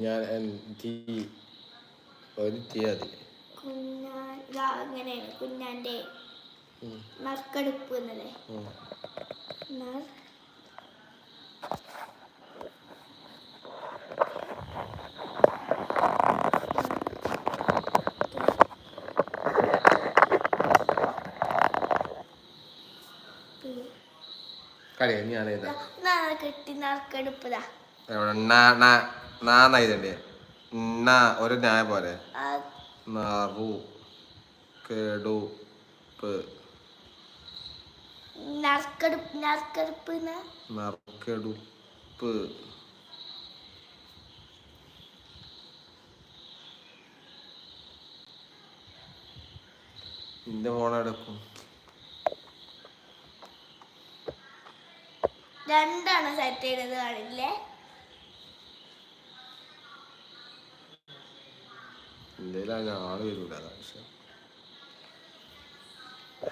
ഞാൻ ടീ ഒരു തീ അതി അങ്ങനെയാണ് കുഞ്ഞാന്റെ നറുക്കെടുപ്പ് എന്നല്ലേ കളിയാ ഞാൻ ഏതാ കിട്ടി നാ- നാ- നാന്ന് എഴുതണ്ടേ നാ ഒരു ന്യായ പോലെ. നറു കെടുപ്പ് നറുക്കെടുപ്പ് ഫോൺ എടുക്കും രണ്ടാണ് സെറ്റ് ചെയ്തത് കാണില്ലേ? എന്റെ ആൾ വരൂല അതാ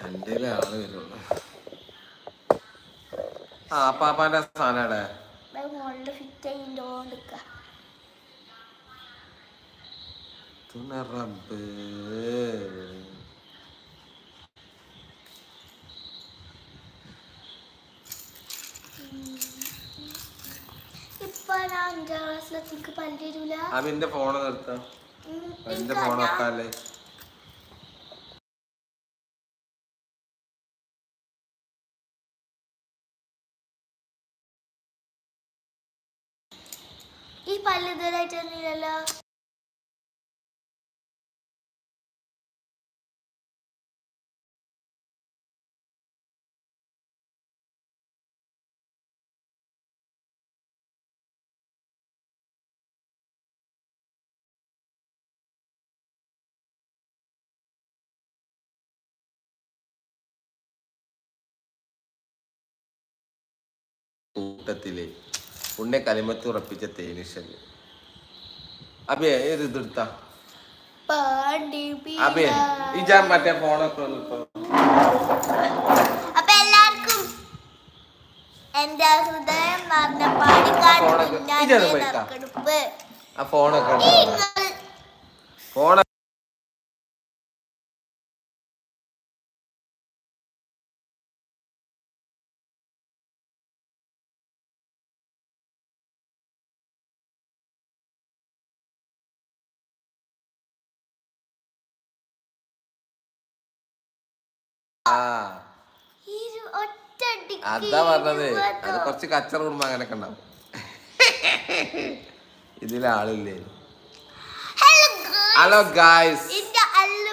എന്റെ ആൾ വരുള്ളൂ. ആ പാപ്പാന്റെ സാധനം എവിടെ? മുകളിൽ ഫിറ്റ് ചെയ്തോണ്ടിക്ക. തുണ റബ്ബ്. ഇപ്പൊ ഞാൻ അഞ്ചാം ക്ലാസ്സിലെത്തിക്ക് പല്ലിരൂല അവന്റെ ഫോണ് നിർത്താം എന്റെ ഫോൺ വെക്കാല്ലേ? ഈ പല്ല് ഇതുവരായിട്ട് വന്നില്ലല്ലോ. കൂട്ടത്തിൽ. ഉണ്ണെ കലിമത്ത് ഉറപ്പിച്ച അബേ ഏത് ഇതെടുത്ത പാണ്ടി അബിയെ ഈ ജാൻ മറ്റേ ഫോണൊക്കെ അപ്പൊ എല്ലാവർക്കും എന്റെ ഹൃദയം നിറഞ്ഞ പാടിക്കാട് ഫോണൊക്കെ- ആ ഫോണൊക്കെ ഈ അതാ പറഞ്ഞത്. അത് കുറച്ച് കച്ചറ കുടുംബം അങ്ങനെയൊക്കെ ഉണ്ടാവും. ഇതിലാളില്ലേ. ഹലോ ഗായ്സ്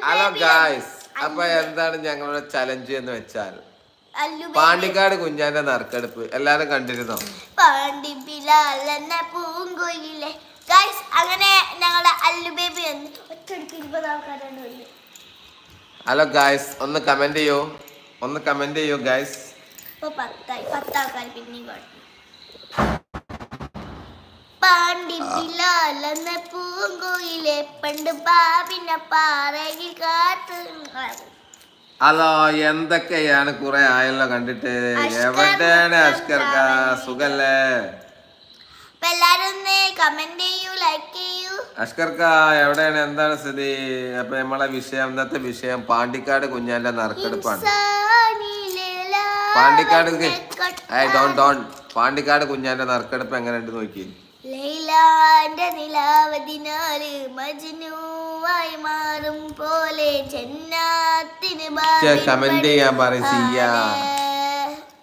ഹലോ ഗായ്സ് അപ്പൊ എന്താണ് ഞങ്ങളുടെ ചലഞ്ച് എന്ന് വെച്ചാൽ. പാണ്ടിക്കാട് കുഞ്ഞാന്റെ നറുക്കെടുപ്പ്. എല്ലാരും കണ്ടിരുന്നോ? പാണ്ടി അങ്ങനെ ഞങ്ങളുടെ അല്ലു ബേബി വന്ന് ഒറ്റയടിക്ക് ഇരുപത് ആൾക്കാരാണ് വന്നത് ഹലോ ഗായ്സ് ഒന്ന് കമന്റ് ചെയ്യോ. ഒന്ന് കമന്റ് ചെയ്യോ ഗായ്സ് പാണ്ടി ബിലാൽ എന്ന പൂങ്കൊയിലെ പണ്ട് പാപിനെ പാറയിൽ കാത്തു ഹലോ എന്തൊക്കെയാണ് കുറെ ആയല്ലോ കണ്ടിട്ട്? എവിടെയാണ് അഷ്കർക്ക സുഖല്ലേ? എല്ലാരും കമന്റ് ചെയ്യൂ ലൈക്ക് ചെയ്യൂ അഷ്കർക്ക എവിടെയാണ്? എന്താണ് സ്ഥിതി? അപ്പൊ നമ്മളെ വിഷയം ഇന്നത്തെ വിഷയം പാണ്ടിക്കാട് കുഞ്ഞാന്റെ നറുക്കെടുപ്പാണ്. Pandikkad don don. പാണ്ടിക്കാട് കുഞ്ഞാന്റെ നറുക്കെടുപ്പ് എങ്ങനെയുണ്ട് നോക്കി. ലൈലാന്റെ നിലാവതിനാല് മജ്നുവായി മാറും പോലെ കമന്റ് ചെയ്യാൻ പറയും സിയ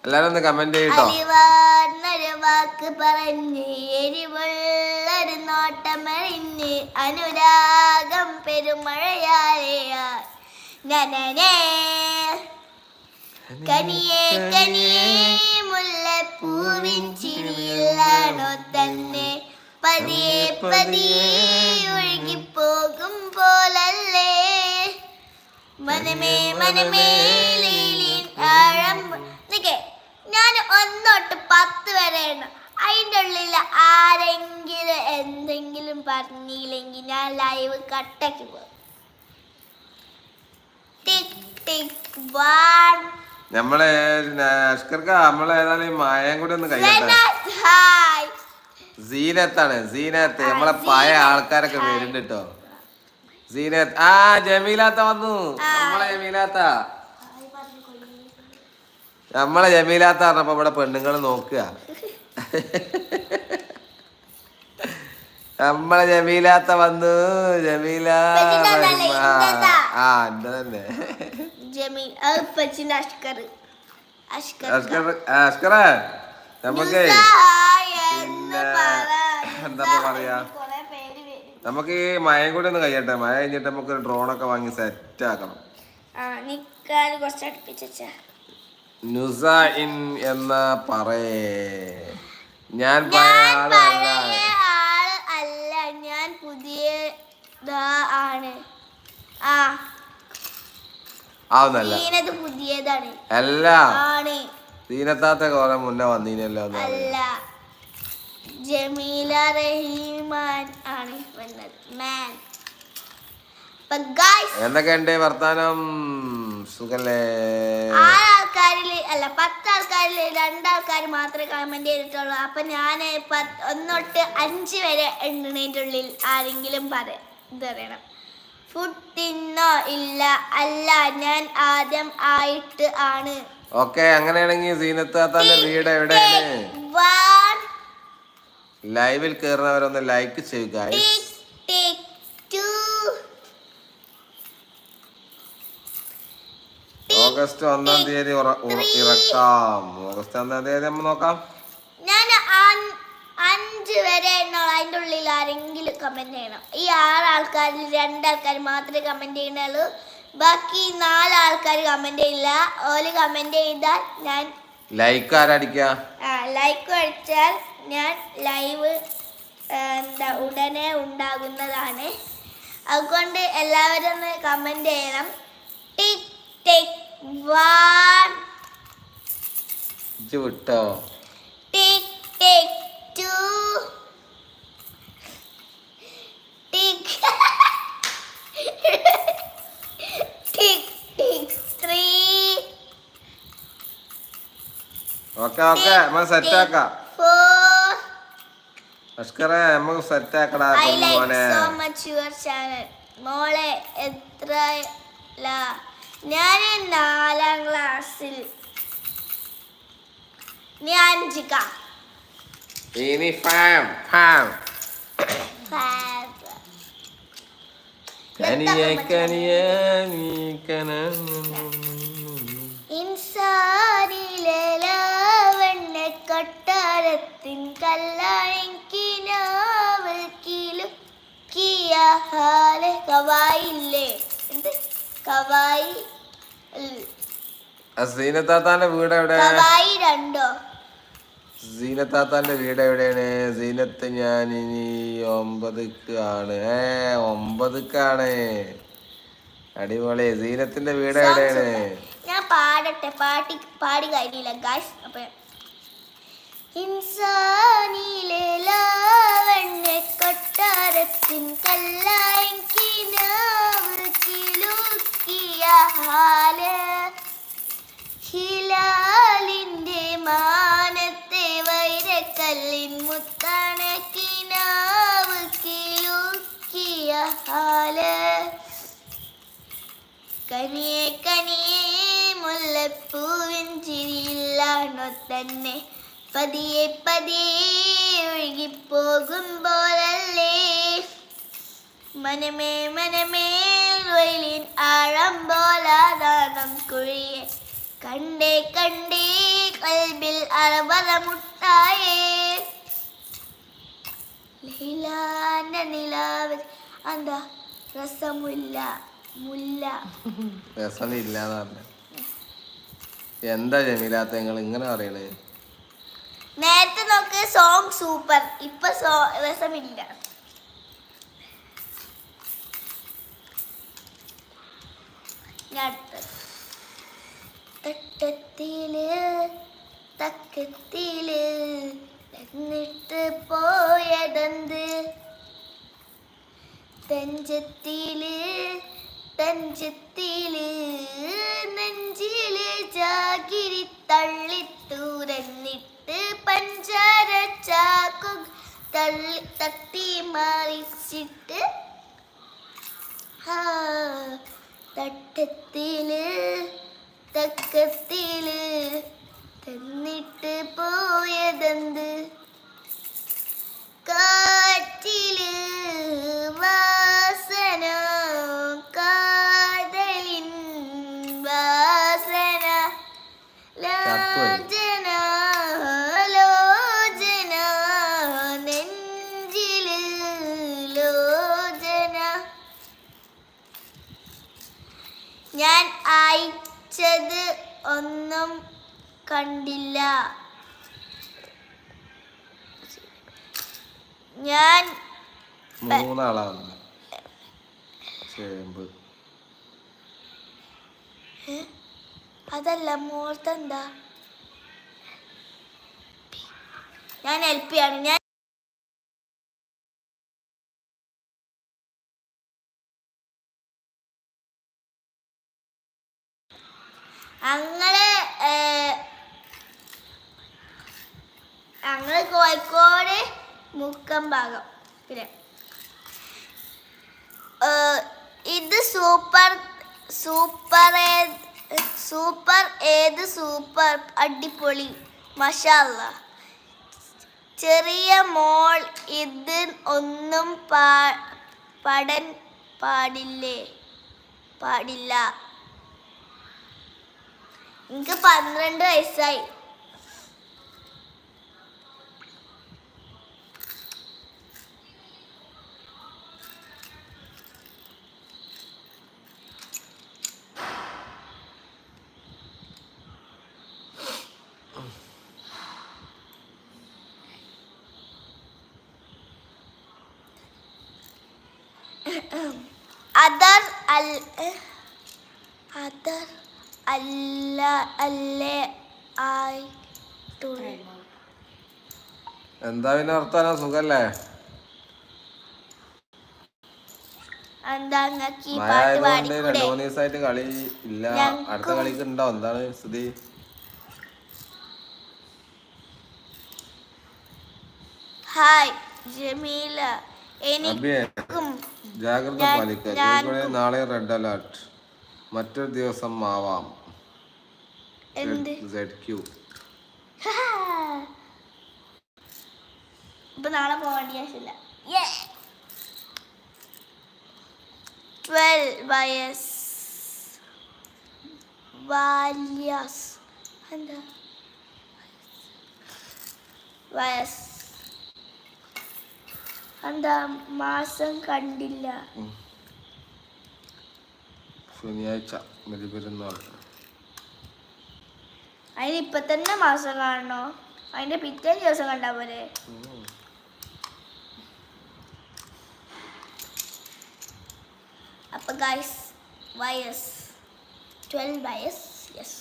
എല്ലാരും ഒന്ന് കമന്റ് ചെയ്യട്ടോ വാക്ക് പറഞ്ഞ് എരിവുള്ളൊരു നോട്ടമറിഞ്ഞ് അനുരാഗം പെരുമഴയാലെയാ നനനേ കനിയേ കനിയേ മുല്ലപ്പൂവിൻ ചിരിയില്ലാണോ തന്നെ? പതിയെ പതിയെ ഒഴുകിപ്പോകും പോലല്ലേ മനമേ മനമേ ലീലിൻ ആഴം. ഞാൻ ഒന്നോട്ട് പത്ത് വരെ എണ്ണും. അതിന്റെ ഉള്ളിൽ ആരെങ്കിലും എന്തെങ്കിലും പറഞ്ഞില്ലെങ്കിൽ ഞാൻ ലൈവ് കട്ടയ്ക്ക് പോകും. നമ്മളെ അഷ്കർക്ക നമ്മളെ ഈ മായം കൂടി ഒന്ന് കഴിയാണ് സീനത്താണ് സീനത്ത് നമ്മളെ പഴയ ആൾക്കാരൊക്കെ വരുന്നുണ്ട് കേട്ടോ. സീനത്ത് ആ ജമീലാത്ത വന്നു. നമ്മളെ ജമീലാത്ത. നമ്മളെ ജമീലാത്ത പറഞ്ഞപ്പോ ഇവിടെ പെണ്ണുങ്ങൾ നോക്കുക. നമ്മളെ ജമീലാത്ത വന്നു. ജമീല ആ, എന്റെ തന്നെ. അഷ്കറേ നമുക്ക്. എന്താ പറയാ. നമുക്ക് ഈ മഴയും കൂടി ഒന്ന് കഴിയട്ടെ. മഴ കഴിഞ്ഞിട്ട് നമുക്ക് ഡ്രോണൊക്കെ വാങ്ങി സെറ്റ് ആക്കണം. ആ നിക്കാൻ കുറച്ച് അടുപ്പിച്ചാ നുസ ഇൻ എന്ന പറയേ. ഞാൻ പഴയ ആളല്ല അല്ല. ഞാൻ പുതിയ ആണ്. ആ. ആവുന്നല്ല പുതിയതാണ്. അല്ല. ആണ്. തീനത്താത്ത കുറെ മുന്നേ വന്നീനല്ലോ അല്ല. ജമീല റഹീമാൻ ആണ് വന്നത്. മാൻ. എന്തൊക്കെയുണ്ട് വർത്താനം? സുഖല്ലേ? ആറാൾക്കാരിൽ അല്ല പത്താൾക്കാരിൽ രണ്ടാൾക്കാർ മാത്രമേ കമന്റ് ചെയ്തിട്ടുള്ളൂ. അപ്പൊ ഞാൻ ഒന്നൊട്ട് അഞ്ച് വരെ ഉള്ളിൽ ആരെങ്കിലും പറ ഇത് പറയണം ഫുഡ് തിന്നോ ഇല്ല അല്ല ഞാൻ ആദ്യം ആയിട്ട് ആണ്. ഓക്കെ അങ്ങനെയാണെങ്കിൽ സീനത്താത്താന്റെ വീട് എവിടെയാണ്? ലൈവിൽ കയറുന്നവരൊന്ന് ലൈക്ക് ചെയ്യുക ഓഗസ്റ്റ് ഒന്നാം തീയതി ഇറക്കാം. ഓഗസ്റ്റ് ഒന്നാം തീയതി നമ്മൾ നോക്കാം. ഞാൻ അഞ്ച് വരെ എന്നുള്ള അതിന്റെ ഉള്ളിൽ ആരെങ്കിലും കമന്റ് ചെയ്യണം. ഈ ആറ് ആൾക്കാരിൽ രണ്ടാൾക്കാർ മാത്രമേ കമന്റ് ചെയ്യണുള്ളൂ ബാക്കി നാല് ആൾക്കാർ കമന്റ് ചെയ്യില്ല. ഓൽ കമന്റ് ചെയ്താൽ ഞാൻ ലൈക്ക് ആരടിക്കുക ലൈക്ക് അടിച്ചാൽ ഞാൻ ലൈവ് എന്താ ഉടനെ ഉണ്ടാകുന്നതാണ്. അതുകൊണ്ട് എല്ലാവരും ഒന്ന് കമന്റ് ചെയ്യണം. ഇജ്ജ് വിട്ടോ. ഓക്കെ ഓക്കെ നമ്മൾ സെറ്റ് ആക്കാം. അഷ്കറെ നമുക്ക് സെറ്റ് ആക്കടാ മോനെ. മോളെ എത്ര ഞാൻ നാലാം ക്ലാസ്സിൽ ഞാൻ അഞ്ചിക്ക ഇനി ഫാം ഫാം കനിയെ കനിയെ നീ കന- ഇൻസാനിലെ ലാവണ്ണ കൊട്ടാരത്തിൻ കല്ലാണെങ്കിനാവ് കിലുക്കിയ ഹാൽ കവായില്ലേ എന്ത് കവായി സീനത്താത്താന്റെ വീട് എവിടെ? രണ്ടോ? സീനത്താത്താന്റെ വീട് എവിടെയാണ്? സീനത്ത് ഞാൻ ഇനി ഒമ്പതുക്ക് ആണ് ഏ ഒമ്പതുക്കാണ്. അടിപൊളി. സീനത്തിന്റെ വീട് എവിടെയാണ്? ഞാൻ പാടട്ടെ. പാട്ടി പാടി കഴിഞ്ഞില്ല ഗായ്സ് അപ്പൊ ഇൻസാനിലെ ലാവണ്ണ കൊട്ടാരത്തിൻ കല്ലായെങ്കിനാവ് കിലുക്കിയ ഹാൽ. ഹിലാലിന്റെ മാനത്തെ വൈരക്കല്ലിൻ മുത്തണക്കിനാവ് കിലുക്കിയ ഹാൽ. കനിയെ കനിയെ മുല്ലപ്പൂവിൻ ചിരിയില്ലാണോ തന്നെ പതിയെ പതിയെ ഒഴുകിപ്പോകും പോലല്ലേ മനമേ മനമേ വയലിൻ ആഴം പോലാതാനം കുഴിയെ. കണ്ടേ കണ്ടേ കൽബിൽ അറബറ മുട്ടായേ ലീലാന്റെ നിലാവിൽ എന്താ? രസമുല്ല മുല്ല. രസമില്ല എന്താ ജമീലാത്ത നിങ്ങൾ ഇങ്ങനെ പറയണേ? നേരത്തെ നോക്ക് സോങ് സൂപ്പർ ഇപ്പൊ രസമില്ല. ഞാൻ അടുത്തത്. തട്ടത്തിൽ തക്കത്തിൽ എന്നിട്ട് പോയതെന്ത്? തഞ്ചത്തിൽ തഞ്ചത്തിൽ നെഞ്ചിൽ ജാഗിരി തള്ളി തുറന്നിട്ട് പഞ്ചാര ചാക്കു തള്ളി തട്ടി മറിച്ചിട്ട് തട്ടത്തിൽ തക്കത്തിൽ തന്നിട്ട് പോയതെന്ത്? കാറ്റിൽ വാസന കാതലിൻ വാസന. ലോചന കണ്ടില്ല. ഞാൻ മൂന്നാളാണ്. ചേമ്പ്. അതല്ല മോളത്തെന്താ ഞാൻ എൽ പി ആണ്. ഞാൻ ഭാഗം. പിന്നെ ഇത് സൂപ്പർ സൂപ്പർ സൂപ്പർ ഏത് സൂപ്പർ അടിപൊളി മഷാല്ല. ചെറിയ മോൾ ഇത് ഒന്നും പാ പടൻ പാടില്ലേ? പാടില്ല. എനിക്ക് പന്ത്രണ്ട് വയസ്സായി. അതർ അൽ അതർ അല്ല അല്ലേ ആയി എന്താ പിന്നെ വർത്താനം? സുഖല്ലേ? ദിവസമായിട്ട് കളി ഇല്ല. അടുത്ത കളിക്ക് ഉണ്ടോ എന്താണ് സ്ഥിതി? ഹായ് ജമീല. ജാഗ്രത പാലിക്കുക. നാളെ റെഡ് അലർട്ട് മറ്റൊരു ദിവസം ആവാം. ഇപ്പൊ നാളെ പോകേണ്ട ആവശ്യമില്ല. ട്വൽവ് വയസ് വാല്യാസ് എന്താ? വയസ് എന്താ മാസം കണ്ടില്ല. ശനിയാഴ്ച ബലിപെരുന്നാൾ അതിന് ഇപ്പൊ തന്നെ മാസം കാണണോ? അതിന്റെ പിറ്റേ ദിവസം കണ്ടാ പോരെ. അപ്പൊ ഗൈസ് വയസ് ട്വൽവ് വയസ് യെസ്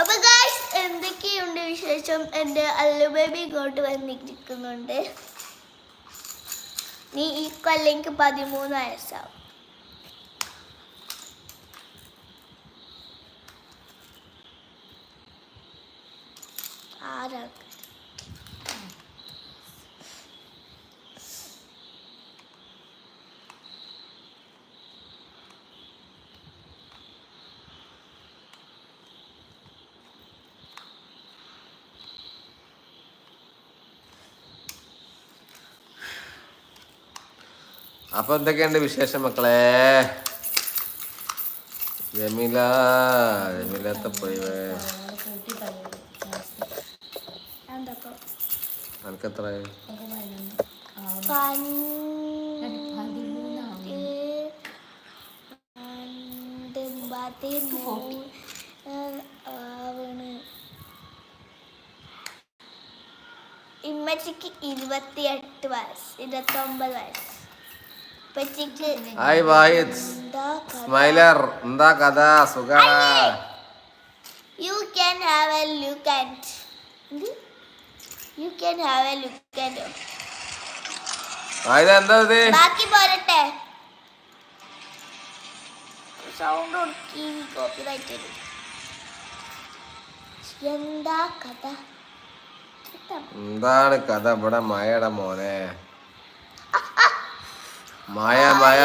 അപ്പൊ ഗൈസ് എന്തൊക്കെയുണ്ട് വിശേഷം? എന്റെ അല്ലു ബേബി ഇങ്ങോട്ട് വന്നിരിക്കുന്നുണ്ട്. നീ ഈ കൊല്ലെങ്കിൽ പതിമൂന്ന് വയസ്സാവും. ആരാണ് അപ്പൊ എന്തൊക്കെയുണ്ട് വിശേഷം മക്കളെ? ജമീല ജമീലത്തെ പോയി അനക്കെത്ര? ഇമ്മച്ചിക്ക് ഇരുപത്തിയെട്ട് വയസ്സ് ഇരുപത്തൊമ്പത് വയസ്സ്. ഹായ് വാഹിദ് സ്മൈലർ എന്താ കഥ? സുഖാണ? You can have a look and you can have a look and Wahid എന്താ ഇത്? ബാക്കി പോരട്ടെ. സൗണ്ട് കൊടുക്കി കോപ്പിറൈറ്റ് എന്താ കഥ? എന്താണ് കഥ? ഇവിടെ മഴയുടെ മോനെ. മയ മയ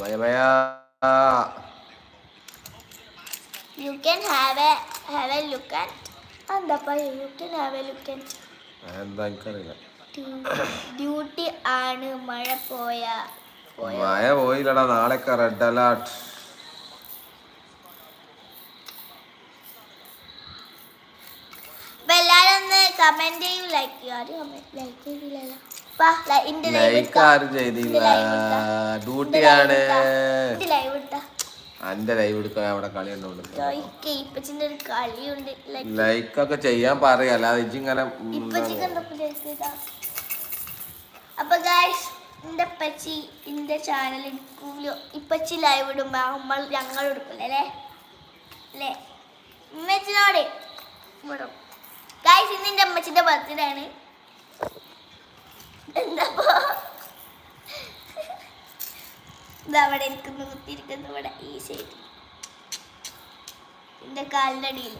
മയ മയ you can have a have a look at എന്താ you can have a look at എന്താ എനിക്കറിയില്ല. ഡ്യൂട്ടി ആണ് മഴ പോയ മഴ പോയില്ലടാ നാളെയൊക്കെ റെഡ് അലേർട്ട് എല്ലാരും ഒന്ന് കമന്റ് ചെയ്യും ലൈക്ക് ചെയ്യും. ആരും ലൈക്ക് ചെയ്തില്ലല്ലോ ലൈക്ക് ആരും ചെയ്തില്ല. ഡ്യൂട്ടിയാണ് എന്റെ ലൈവ് എടുക്കാൻ അവിടെ കളി കളിയുണ്ട്. ലൈക്ക് ഒക്കെ ചെയ്യാൻ പറയാ. അല്ലാതെ ഇങ്ങനെ അപ്പൊ ഗായ്സ് എന്റെ പച്ചി എന്റെ ചാനൽ എടുക്കൂലോ ഇപ്പച്ചി ലൈവ് ഇടുമ്പോ നമ്മൾ ഞങ്ങൾ എടുക്കൂലേ അല്ലേ? അല്ലേ? ഉമ്മച്ചിനോട് ഗായ്സ് ഇന്ന് എന്റെ അമ്മച്ചിന്റെ ബർത്ത്ഡേ ആണ്. എന്താ ഇതവിടെ ഇരിക്കുന്നു കുത്തിയിരിക്കുന്നു ഇവിടെ ഈ സൈഡ് കാലിന്റെ അടിയിൽ.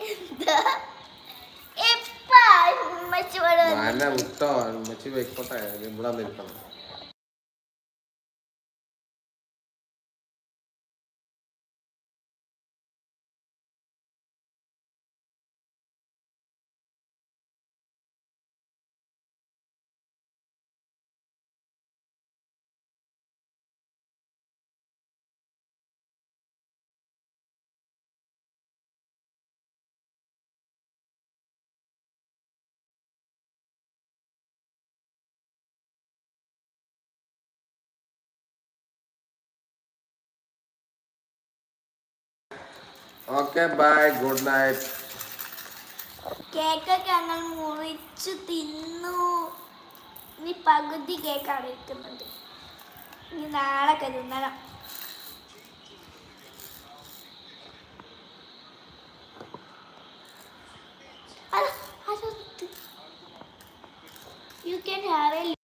എന്താ? ഉമ്മച്ചി ഇവിടെ നല്ല വിട്ടോ ഉമ്മച്ചി വെക്കോട്ടെ ഇവിടെ നിൽക്കണം ഓക്കെ ബൈ ഗുഡ് നൈറ്റ് കേക്കൊക്കെ ഞങ്ങൾ മുറിച്ചു തിന്നു. ഇനി പകുതി കേക്ക് ഇരിക്കുന്നത് ഇനി നാളെ കരുന്നണം. You can have a